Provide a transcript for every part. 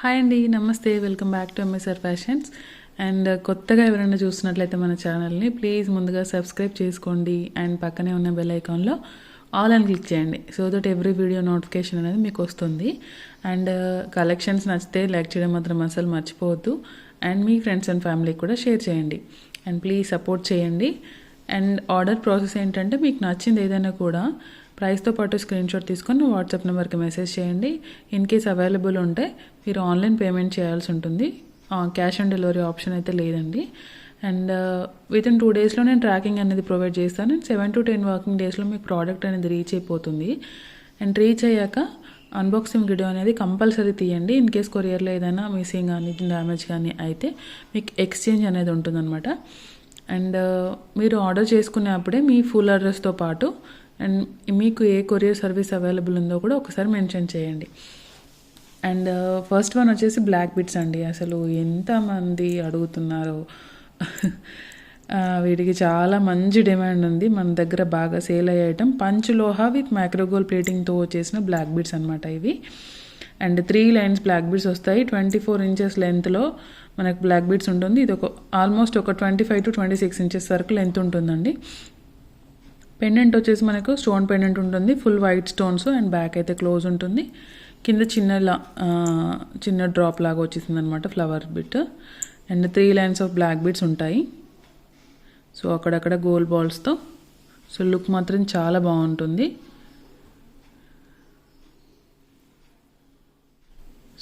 Hi అండి నమస్తే welcome back to MSR fashions and కొత్తగా ఎవరైనా చూస్తున్నట్లయితే మన ఛానల్ని ప్లీజ్ ముందుగా సబ్స్క్రైబ్ చేసుకోండి. అండ్ పక్కనే ఉన్న బెల్ ఐకాన్లో ఆల్ అని క్లిక్ చేయండి. So that every video notification అనేది మీకు వస్తుంది. అండ్ కలెక్షన్స్ uh, నచ్చితే లైక్ చేయడం మాత్రం అసలు మర్చిపోవద్దు. అండ్ మీ ఫ్రెండ్స్ అండ్ ఫ్యామిలీకి కూడా షేర్ చేయండి. అండ్ ప్లీజ్ సపోర్ట్ చేయండి. అండ్ ఆర్డర్ ప్రాసెస్ ఏంటంటే మీకు నచ్చింది ఏదైనా కూడా ప్రైస్తో పాటు స్క్రీన్ షాట్ తీసుకొని వాట్సాప్ నెంబర్కి మెసేజ్ చేయండి. ఇన్ కేస్ అవైలబుల్ ఉంటే మీరు ఆన్లైన్ పేమెంట్ చేయాల్సి ఉంటుంది. క్యాష్ ఆన్ డెలివరీ ఆప్షన్ అయితే లేదండి. అండ్ విత్ ఇన్ టూ డేస్లో నేను ట్రాకింగ్ అనేది ప్రొవైడ్ చేస్తాను. And seven to ten working డేస్లో మీకు ప్రోడక్ట్ అనేది రీచ్ అయిపోతుంది. అండ్ రీచ్ అయ్యాక అన్బాక్సింగ్ వీడియో అనేది కంపల్సరీ తీయండి. ఇన్ కేస్ కొరియర్లో ఏదైనా మిస్సింగ్ కానీ డ్యామేజ్ కానీ అయితే మీకు ఎక్స్చేంజ్ అనేది ఉంటుందన్నమాట. అండ్ మీరు ఆర్డర్ చేసుకునే అప్పుడే మీ ఫుల్ అడ్రస్తో పాటు అండ్ మీకు ఏ కొరియర్ సర్వీస్ అవైలబుల్ ఉందో కూడా ఒకసారి మెన్షన్ చేయండి. అండ్ ఫస్ట్ వన్ వచ్చేసి బ్లాక్ బిట్స్ అండి. అసలు ఎంతమంది అడుగుతున్నారో? వీటికి చాలా మంచి డిమాండ్ ఉంది. మన దగ్గర బాగా సేల్ అయ్యే ఐటమ్ లోహా విత్ మైక్రోగోల్ ప్లేటింగ్తో చేసిన బ్లాక్ బిట్స్ అనమాట ఇవి. And three lines black beads వస్తాయి. ట్వంటీ ఫోర్ ఇంచెస్ లెంత్లో మనకు బ్లాక్ బీడ్స్ ఉంటుంది. ఇది ఒక ఆల్మోస్ట్ ఒక twenty five to twenty six inches వరకు లెంత్ ఉంటుందండి. పెండెంట్ వచ్చేసి మనకు స్టోన్ పెండెంట్ ఉంటుంది. Full white stones and back అయితే క్లోజ్ ఉంటుంది. కింద చిన్న చిన్న డ్రాప్ లాగా వచ్చేసింది అనమాట flower bit and three lines of black beads ఉంటాయి. సో అక్కడక్కడ గోల్ బాల్స్తో సో లుక్ మాత్రం చాలా బాగుంటుంది.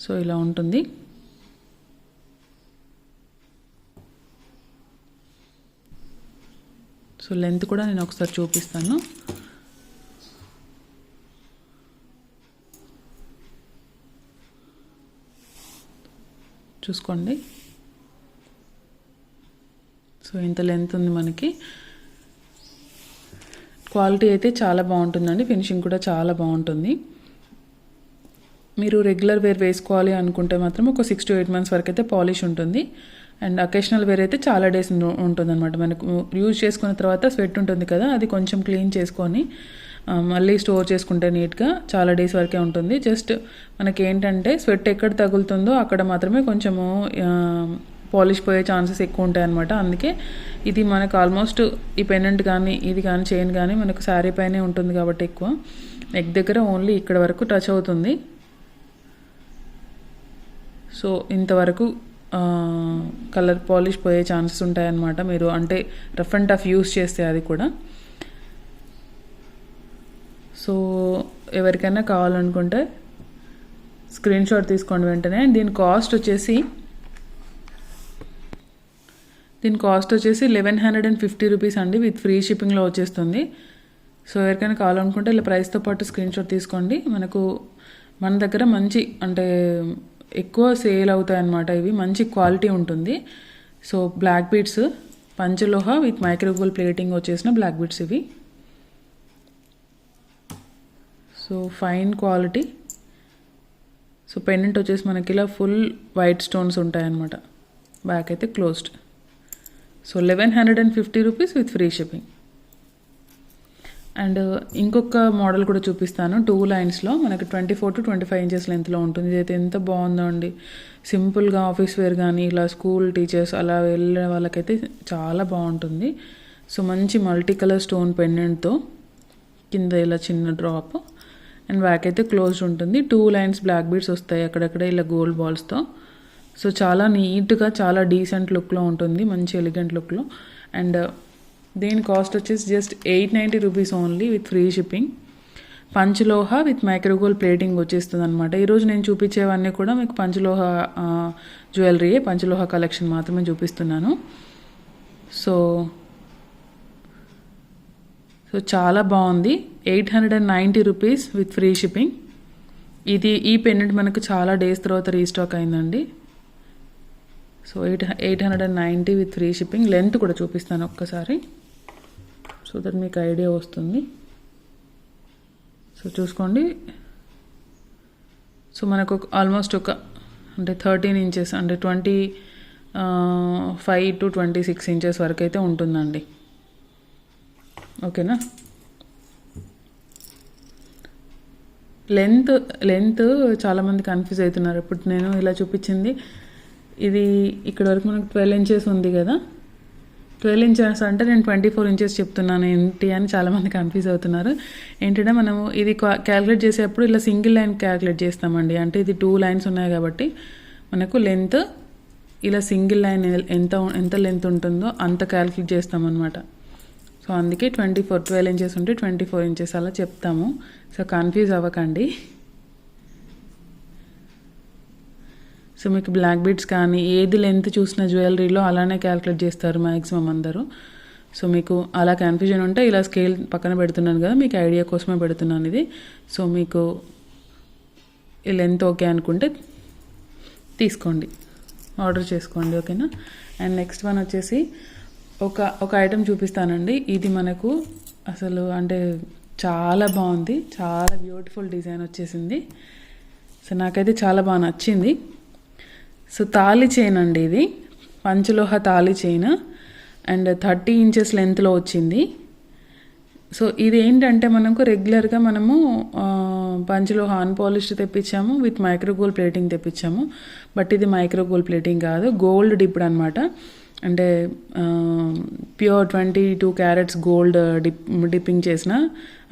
సో ఇలా ఉంటుంది. సో లెంత్ కూడా నేను ఒకసారి చూపిస్తాను. చూసుకోండి. సో ఇంత లెంత్ ఉంది మనకి. క్వాలిటీ అయితే చాలా బాగుంటుందండి. ఫినిషింగ్ కూడా చాలా బాగుంటుంది. మీరు రెగ్యులర్ వేర్ వేసుకోవాలి అనుకుంటే మాత్రం ఒక సిక్స్ టు ఎయిట్ మంత్స్ వరకు అయితే పాలిష్ ఉంటుంది. అండ్ అకేషనల్ వేర్ అయితే చాలా డేస్ ఉంటుంది అనమాట మనకు యూజ్ చేసుకున్న తర్వాత స్వెట్ ఉంటుంది కదా అది కొంచెం క్లీన్ చేసుకొని మళ్ళీ స్టోర్ చేసుకుంటే నీట్గా చాలా డేస్ వరకే ఉంటుంది. జస్ట్ మనకి ఏంటంటే స్వెట్ ఎక్కడ తగులుతుందో అక్కడ మాత్రమే కొంచెము పాలిష్ పోయే ఛాన్సెస్ ఎక్కువ ఉంటాయి అనమాట అందుకే ఇది మనకు ఆల్మోస్ట్ ఈ పెండెంట్ కానీ ఇది కానీ చైన్ కానీ మనకు శారీ పైనే ఉంటుంది కాబట్టి ఎక్కువ. నెక్ దగ్గర ఓన్లీ ఇక్కడ వరకు టచ్ అవుతుంది. సో ఇంతవరకు కలర్ పాలిష్ పోయే ఛాన్సెస్ ఉంటాయన్నమాట మీరు. అంటే రఫ్ అండ్ టఫ్ యూస్ చేస్తే అది కూడా. సో ఎవరికైనా కావాలనుకుంటే స్క్రీన్ షాట్ తీసుకోండి వెంటనే. దీని కాస్ట్ వచ్చేసి దీని కాస్ట్ వచ్చేసి eleven hundred and fifty rupees అండి. విత్ ఫ్రీ షిప్పింగ్లో వచ్చేస్తుంది. సో ఎవరికైనా కావాలనుకుంటే ఇలా ప్రైస్తో పాటు స్క్రీన్ షాట్ తీసుకోండి. మనకు మన దగ్గర మంచి అంటే ఎక్కువ సేల్ అవుతాయి అన్నమాట ఇవి. మంచి క్వాలిటీ ఉంటుంది. So black beads panchaloha with micro gold plating వచ్చేసిన బ్లాక్ బీట్స్ ఇవి. So fine quality so pendant వచ్చేసి మనకి ఇలా ఫుల్ వైట్ స్టోన్స్ ఉంటాయన్నమాట. బ్యాక్ అయితే closed so eleven hundred and fifty rupees with free shipping and ఇంకొక model కూడా చూపిస్తాను. టూ లైన్స్లో మనకి twenty four to twenty five inches లెంత్లో ఉంటుంది. ఇదైతే ఎంత బాగుందో అండి. సింపుల్గా ఆఫీస్ వేర్ కానీ ఇలా స్కూల్ టీచర్స్ అలా వెళ్ళే వాళ్ళకైతే చాలా బాగుంటుంది. సో మంచి మల్టీ కలర్ స్టోన్ పెండెంట్తో కింద ఇలా చిన్న డ్రాప్. అండ్ బ్యాక్ అయితే క్లోజ్డ్ ఉంటుంది. టూ లైన్స్ బ్లాక్ బీడ్స్ వస్తాయి అక్కడక్కడ ఇలా గోల్డ్ బాల్స్తో సో చాలా నీట్గా చాలా డీసెంట్ లుక్లో ఉంటుంది. మంచి ఎలిగెంట్ లుక్లో అండ్ దీని కాస్ట్ వచ్చేసి just eight ninety rupees only with free shipping panchaloha with micro gold plating వచ్చేస్తుంది అనమాట ఈరోజు నేను చూపించేవన్నీ కూడా మీకు పంచలోహ జ్యువెలరీయే పంచలోహ కలెక్షన్ మాత్రమే చూపిస్తున్నాను. సో సో చాలా బాగుంది. Eight hundred and ninety rupees with free shipping ఇది ఈ పెండెంట్ మనకు చాలా డేస్ తర్వాత రీస్టాక్ అయిందండి. So eight eight hundred and ninety with free shipping length కూడా చూపిస్తాను ఒక్కసారి. సో దట్ మీకు ఐడియా వస్తుంది. సో చూసుకోండి. సో మనకు ఆల్మోస్ట్ ఒక అంటే థర్టీన్ ఇంచెస్ అంటే twenty five to twenty six inches వరకు అయితే ఉంటుందండి. ఓకేనా? లెంత్ లెంత్ చాలామంది కన్ఫ్యూజ్ అవుతున్నారు. ఇప్పుడు నేను ఇలా చూపించింది. ఇది ఇక్కడ వరకు మనకు ట్వెల్వ్ ఇంచెస్ ఉంది కదా. ట్వెల్వ్ ఇంచెస్ అంటే నేను ట్వంటీ ఫోర్ ఇంచెస్ చెప్తున్నాను. ఏంటి అని చాలామంది కన్ఫ్యూజ్ అవుతున్నారు. ఏంటంటే మనము ఇది క్యాలిక్యులేట్ చేసేటప్పుడు ఇలా సింగిల్ లైన్ క్యాలిక్యులేట్ చేస్తామండి. అంటే ఇది టూ లైన్స్ ఉన్నాయి కాబట్టి మనకు లెంత్ ఇలా సింగిల్ లైన్ ఎంత ఎంత లెంత్ ఉంటుందో అంత క్యాలిక్యులేట్ చేస్తామన్నమాట. సో అందుకే ట్వంటీ ఫోర్ ట్వెల్వ్ ఇంచెస్ ఉంటే ట్వంటీ ఫోర్ ఇంచెస్ అలా చెప్తాము. సో కన్ఫ్యూజ్ అవ్వకండి. సో మీకు బ్లాక్ బీడ్స్ కానీ ఏది లెంత్ చూసిన జ్యువెలరీలో అలానే క్యాలిక్యులేట్ చేస్తారు మ్యాక్సిమం అందరూ. సో మీకు అలా కన్ఫ్యూజన్ ఉంటే ఇలా స్కేల్ పక్కన పెడుతున్నాను కదా మీకు ఐడియా కోసమే పెడుతున్నాను ఇది. సో మీకు ఈ లెంత్ ఓకే అనుకుంటే తీసుకోండి. ఆర్డర్ చేసుకోండి ఓకేనా అండ్ నెక్స్ట్ వన్ వచ్చేసి ఒక ఒక ఐటెం చూపిస్తానండి. ఇది మనకు అసలు అంటే చాలా బాగుంది. చాలా బ్యూటిఫుల్ డిజైన్ వచ్చేసింది. సో నాకైతే చాలా బాగా నచ్చింది. సో తాళి చైన్ అండి ఇది. పంచలోహ తాళి చైన్ అండ్ థర్టీ ఇంచెస్ లెంత్లో వచ్చింది. సో ఇది ఏంటంటే మనకు రెగ్యులర్గా మనము ఆ, పంచలోహ అన్పాలిష్డ్ తెప్పించాము విత్ మైక్రోగోల్డ్ ప్లేటింగ్ తెప్పించాము. బట్ ఇది మైక్రోగోల్డ్ ప్లేటింగ్ కాదు గోల్డ్ డిప్డ్ అనమాట అంటే pure twenty two carats gold dip dipping చేసిన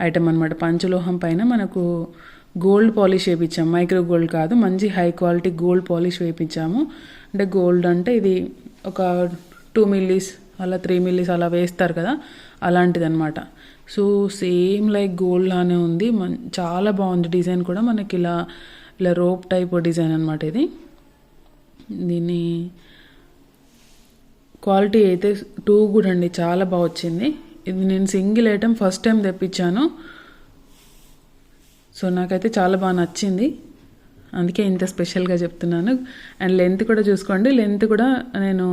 ఐటమ్ అనమాట పంచలోహం పైన మనకు గోల్డ్ పాలిష్ వేయించాము మైక్రో గోల్డ్ కాదు మంచి హై క్వాలిటీ గోల్డ్ పాలిష్ వేయించాము అంటే గోల్డ్ అంటే ఇది ఒక టూ మిల్లీస్ అలా త్రీ మిల్లీస్ అలా వేస్తారు కదా అలాంటిది అనమాట సో సేమ్ లైక్ గోల్డ్ లానే ఉంది. మన్ చాలా బాగుంది డిజైన్ కూడా. మనకి ఇలా ఇలా రోప్ టైప్ డిజైన్ అనమాట ఇది. దీన్ని క్వాలిటీ అయితే టూ కూడా అండి. చాలా బాగా వచ్చింది. ఇది నేను సింగిల్ ఐటెం ఫస్ట్ టైం తెప్పించాను. సో నాకైతే చాలా బాగా నచ్చింది. అందుకే ఇంత స్పెషల్గా చెప్తున్నాను. అండ్ లెంత్ కూడా చూసుకోండి. లెంత్ కూడా నేను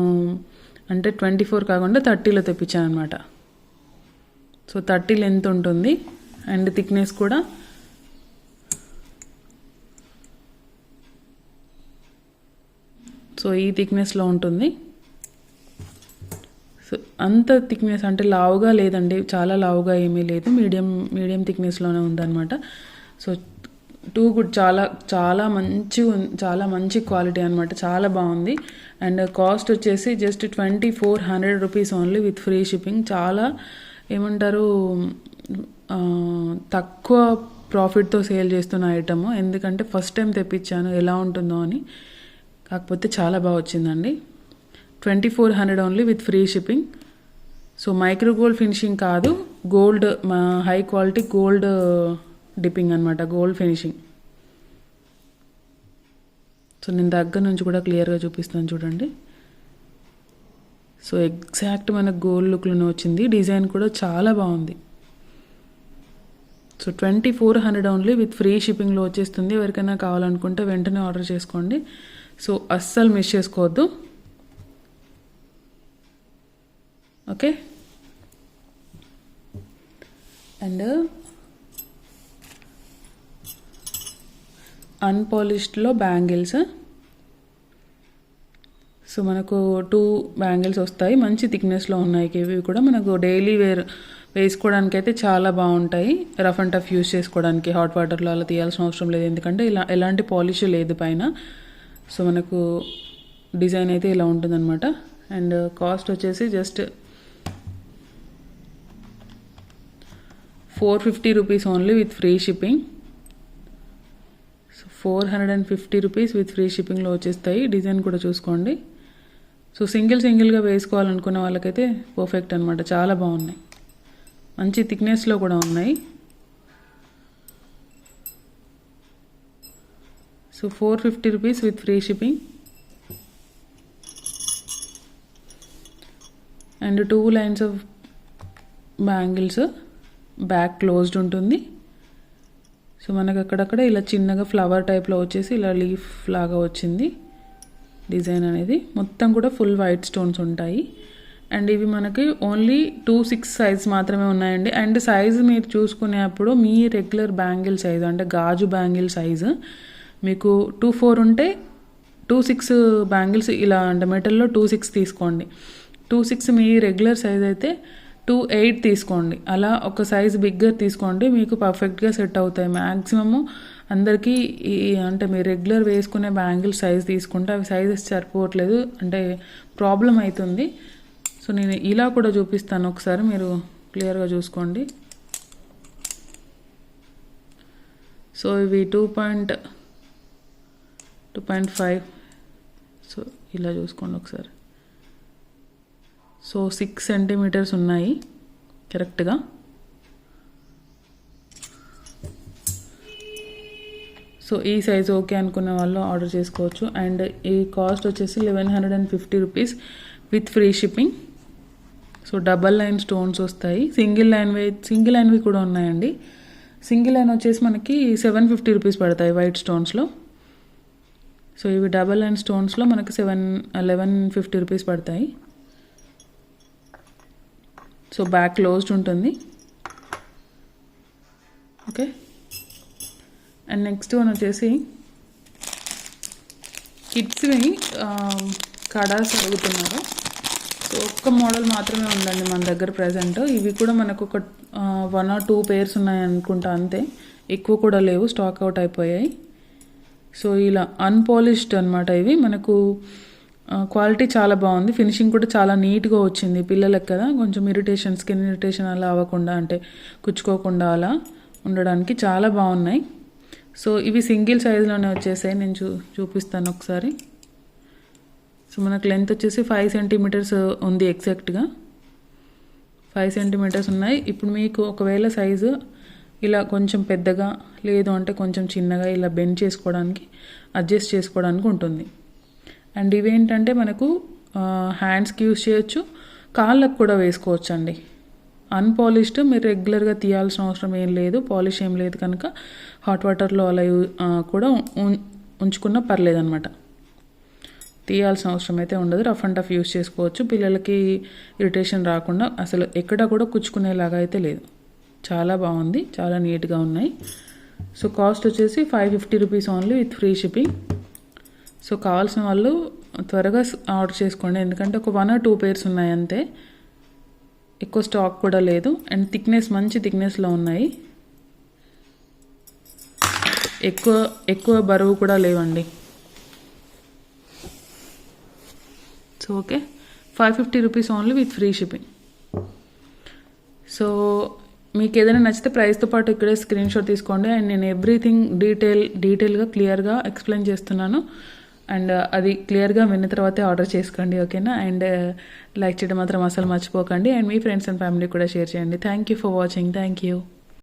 అంటే ట్వంటీ ఫోర్ కాకుండా థర్టీలో తెప్పించాను అనమాట సో థర్టీ లెంత్ ఉంటుంది. అండ్ థిక్నెస్ కూడా సో ఈ థిక్నెస్లో ఉంటుంది. సో అంత థిక్నెస్ అంటే లావుగా లేదండి. చాలా లావుగా ఏమీ లేదు. మీడియం మీడియం థిక్నెస్లోనే ఉందన్నమాట. సో టూ గుడ్ చాలా చాలా మంచి చాలా మంచి క్వాలిటీ అనమాట చాలా బాగుంది. అండ్ కాస్ట్ వచ్చేసి just twenty four hundred rupees only with free shipping. చాలా ఏమంటారు తక్కువ ప్రాఫిట్తో సేల్ చేస్తున్న ఐటమ్. ఎందుకంటే ఫస్ట్ టైం తెప్పించాను ఎలా ఉంటుందో అని. కాకపోతే చాలా బాగా వచ్చిందండి. Twenty four hundred only with free shipping. So micro gold finishing కాదు. గోల్డ్ మా హై క్వాలిటీ గోల్డ్ డిప్పింగ్ అనమాట గోల్డ్ ఫినిషింగ్ సో నేను దగ్గర నుంచి కూడా క్లియర్గా చూపిస్తాను చూడండి. సో ఎగ్జాక్ట్ మనకు గోల్డ్ లుక్లోనే వచ్చింది. డిజైన్ కూడా చాలా బాగుంది. So twenty four hundred only with free షిప్పింగ్లో వచ్చేస్తుంది. ఎవరికైనా కావాలనుకుంటే వెంటనే ఆర్డర్ చేసుకోండి. సో అస్సలు మిస్ చేసుకోవద్దు. ఓకే అండ్ అన్పాలిష్డ్లో బ్యాంగిల్స్. సో మనకు టూ బ్యాంగిల్స్ వస్తాయి. మంచి థిక్నెస్లో ఉన్నాయి. ఇవి కూడా మనకు డైలీ వేర్ వేసుకోవడానికి అయితే చాలా బాగుంటాయి. రఫ్ అండ్ టఫ్ యూస్ చేసుకోవడానికి హాట్ వాటర్లో అలా తీయాల్సిన అవసరం లేదు. ఎందుకంటే ఇలా ఎలాంటి పాలిష్ లేదు పైన. సో మనకు డిజైన్ అయితే ఇలా ఉంటుందన్నమాట. అండ్ కాస్ట్ వచ్చేసి just four fifty rupees only with free shipping. Four hundred and fifty rupees with free షిప్పింగ్లో వచ్చేస్తాయి. డిజైన్ కూడా చూసుకోండి. సో సింగిల్ సింగిల్గా వేసుకోవాలనుకున్న వాళ్ళకైతే పర్ఫెక్ట్ అనమాట చాలా బాగున్నాయి. మంచి థిక్నెస్లో కూడా ఉన్నాయి. So four fifty rupees with free shipping and two lines of bangles back closed ఉంటుంది. సో మనకు అక్కడక్కడ ఇలా చిన్నగా ఫ్లవర్ టైప్లో వచ్చేసి ఇలా లీఫ్ లాగా వచ్చింది డిజైన్ అనేది. మొత్తం కూడా ఫుల్ వైట్ స్టోన్స్ ఉంటాయి. అండ్ ఇవి మనకి ఓన్లీ టూ సిక్స్ సైజ్ మాత్రమే ఉన్నాయండి. అండ్ సైజ్ మీరు చూసుకునేప్పుడు మీ రెగ్యులర్ బ్యాంగిల్ సైజ్ అంటే గాజు బ్యాంగిల్ సైజు మీకు టూ ఫోర్ ఉంటే టూ సిక్స్ బ్యాంగిల్స్ ఇలా అంటే మెటల్లో టూ సిక్స్ తీసుకోండి. టూ సిక్స్ మీ రెగ్యులర్ సైజ్ అయితే టూ ఎయిట్ తీసుకోండి. అలా ఒక సైజ్ బిగ్గర్ తీసుకోండి మీకు పర్ఫెక్ట్గా సెట్ అవుతాయి. మ్యాక్సిమము అందరికీ ఈ అంటే మీరు రెగ్యులర్ వేసుకునే బ్యాంగిల్ సైజ్ తీసుకుంటే అవి సైజెస్ సరిపోవట్లేదు అంటే ప్రాబ్లం అవుతుంది. సో నేను ఇలా కూడా చూపిస్తాను. ఒకసారి మీరు క్లియర్గా చూసుకోండి. సో ఇవి two point two point five. So ఇలా చూసుకోండి ఒకసారి. సో సిక్స్ సెంటీమీటర్స్ ఉన్నాయి కరెక్ట్గా సో ఈ సైజ్ ఓకే అనుకున్న వాళ్ళు ఆర్డర్ చేసుకోవచ్చు. అండ్ ఈ కాస్ట్ వచ్చేసి eleven hundred and fifty rupees with free shipping so double line stones వస్తాయి. సింగిల్ లైన్వి సింగిల్ లైన్వి కూడా ఉన్నాయండి. సింగిల్ లైన్ వచ్చేసి మనకి సెవెన్ ఫిఫ్టీ రూపీస్ పడతాయి వైట్ స్టోన్స్లో సో ఇవి డబల్ లైన్ స్టోన్స్లో మనకి సెవెన్ లెవెన్ ఫిఫ్టీ రూపీస్ పడతాయి. సో బ్యాక్ క్లోజ్డ్ ఉంటుంది. ఓకే. అండ్ నెక్స్ట్ వన్ వచ్చేసి కిడ్స్వి కడాస్ అడుగుతున్నారు. సో ఒక్క మోడల్ మాత్రమే ఉందండి మన దగ్గర ప్రజెంట్ ఇవి కూడా మనకు ఒక వన్ ఆర్ టూ పేర్స్ ఉన్నాయి అనుకుంటా అంతే. ఎక్కువ కూడా లేవు స్టాక్ అవుట్ అయిపోయాయి. సో ఇలా అన్పాలిష్డ్ అనమాట ఇవి. మనకు క్వాలిటీ చాలా బాగుంది. ఫినిషింగ్ కూడా చాలా నీట్గా వచ్చింది పిల్లలకు కదా. కొంచెం ఇరిటేషన్ స్కిన్ ఇరిటేషన్ అలా అవ్వకుండా అంటే కుచ్చుకోకుండా అలా ఉండడానికి చాలా బాగున్నాయి. సో ఇవి సింగిల్ సైజులోనే వచ్చేసాయి. నేను చూ చూపిస్తాను ఒకసారి. సో మనకు లెంత్ వచ్చేసి ఫైవ్ సెంటీమీటర్స్ ఉంది ఎగ్జాక్ట్గా ఫైవ్ సెంటీమీటర్స్ ఉన్నాయి. ఇప్పుడు మీకు ఒకవేళ సైజు ఇలా కొంచెం పెద్దగా లేదు అంటే కొంచెం చిన్నగా ఇలా బెండ్ చేసుకోవడానికి అడ్జస్ట్ చేసుకోవడానికి ఉంటుంది. అండ్ ఇవేంటంటే మనకు హ్యాండ్స్కి యూస్ చేయొచ్చు. కాళ్ళకు కూడా వేసుకోవచ్చు అండి అన్పాలిష్డ్ మీరు రెగ్యులర్గా తీయాల్సిన అవసరం ఏం లేదు. పాలిష్ ఏం లేదు కనుక హాట్ వాటర్లో అలా కూడా ఉంచుకున్నా పర్లేదనమాట తీయాల్సిన అవసరం అయితే ఉండదు. రఫ్ అండ్ టఫ్ యూస్ చేసుకోవచ్చు. పిల్లలకి ఇరిటేషన్ రాకుండా అసలు ఎక్కడా కూడా కుచ్చుకునేలాగా అయితే లేదు. చాలా బాగుంది. చాలా నీట్గా ఉన్నాయి. సో కాస్ట్ వచ్చేసి five fifty rupees only with free shipping so కావాల్సిన వాళ్ళు త్వరగా ఆర్డర్ చేసుకోండి. ఎందుకంటే ఒక వన్ ఆర్ టూ పేర్స్ ఉన్నాయి అంతే ఎక్కువ స్టాక్ కూడా లేదు. అండ్ థిక్నెస్ మంచి థిక్నెస్లో ఉన్నాయి. ఎక్కువ ఎక్కువ బరువు కూడా లేవండి. So okay. Five fifty rupees only with free shipping. So మీకు ఏదైనా నచ్చితే ప్రైస్తో పాటు ఇక్కడే స్క్రీన్ షాట్ తీసుకోండి. అండ్ నేను ఎవ్రీథింగ్ డీటెయిల్ డీటెయిల్గా క్లియర్గా ఎక్స్ప్లెయిన్ చేస్తున్నాను. అండ్ uh, అది క్లియర్గా విన్న తర్వాతే ఆర్డర్ చేసుకోండి ఓకేనా అండ్ uh, లైక్ చేయడం మాత్రం అసలు మర్చిపోకండి. అండ్ మీ ఫ్రెండ్స్ అండ్ ఫ్యామిలీ కూడా షేర్ చేయండి. Thank you for watching thank you